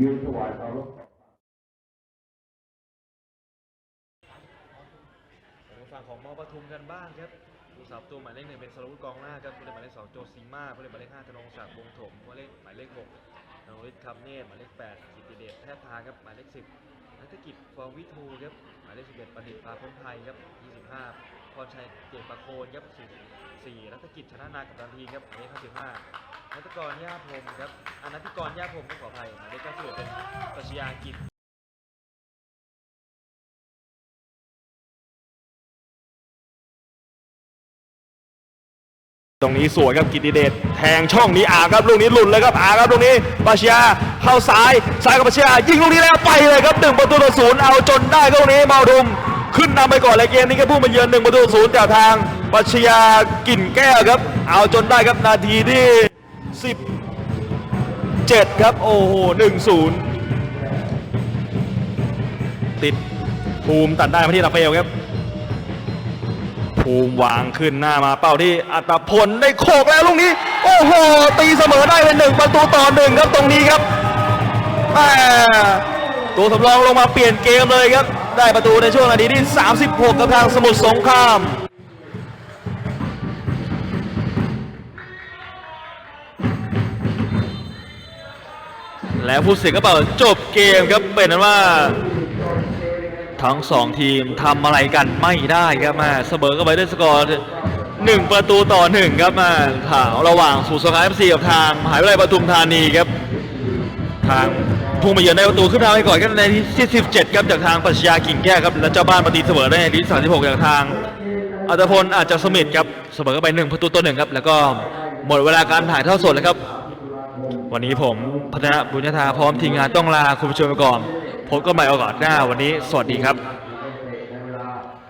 ยืนถวายเคารพทางฝั่งของมอปทุมกันบ้างครับผู้สาประตัวหมายเลขหนึ่งเป็นสรวุฒิกองหน้าครับผู้เล่นหมายเลขสองโจซีมาผู้เล่นหมายเลขห้าธนงศักดิ์วงศ์ถมผู้เล่นหมายเลขหกนรงฤทธิ์คำเนตรหมายเลขแปดกิตติเดชแพทย์พาครับหมายเลขสิบนักกิจฟองวิทูครับหมายเลขสิบเอ็ดประดิษฐ์พาพ้นไทยครับยี่สิบห้า พรชัยเกียรติประโคนครับสี่สี่นักกิจชนะนากับดันทีครับหมายเลขห้าสิบห้านักกรย่าพรมครับอนันติกรย่าพรมต้องขออภัยหมายเลขเก้าสิบเป็นปรัชญากิจตรงนี้สวยครับกิติเดชแทงช่องนี้อาครับลูกนี้หลุดเลยครับอาครับลูกนี้ปาเชียเข้าซ้ายซ้ายกับปาเชียยิงลูกนี้แล้วไปเลยครับหนึ่งประตูต่อศูนย์เอาจนได้ครับลูกนี้เมาดุม ขึ้นนำไปก่อนเลยเกมนี้ก็พุ่งมาเยือนหนึ่งประตูศูนย์จากทางปาเชียกลิ่นแก้วครับ เอาจนได้ครับนาทีที่สิบเจ็ดครับ โอ้โหหนึ่งศูนย์ติดภูมิตัดได้มาที่ลาเฟลครับ ภูมิวางขึ้นหน้ามาเป้าที่อัตพลได้โขกแล้วลูกนี้ โอ้โห ตีเสมอได้เป็นหนึ่งประตูต่อหนึ่งครับตรงนี้ครับแหมตัวสำรองลงมาเปลี่ยนเกมเลยครับ ได้ประตูในช่วงนาทีที่ 36 กับทางสมุทรสงคราม และผู้เสียก็เป่าจบเกมครับเป็นนั้นว่า ทั้งสองทีมทำอะไรกันไม่ได้ครับมาเสมอกันไปด้วยสกอร์หนึ่งประตูต่อหนึ่งครับมาข่าวระหว่างสูสงครามเอฟซีกับทางมหาวิทยาลัยปทุมธานีครับ ทางพุ่งมาเยือนได้ประตูขึ้นทางไปก่อนกันในที่17ครับจากทางปรัชญากิ่งแก้วครับและเจ้าบ้านปฏิเสมอได้ในที่36จากทางอัตพลอาจจะสมิธครับเสมอไปหนึ่งประตูต่อหนึ่งครับแล้วก็หมดเวลาการถ่ายเท่าสดแล้วครับ วันนี้ผมพัฒนาบุญญาธาพร้อมทีมงานต้องลาคุณผู้ชมไปก่อนพบกันใหม่โอกาสหน้าวันนี้สวัสดีครับ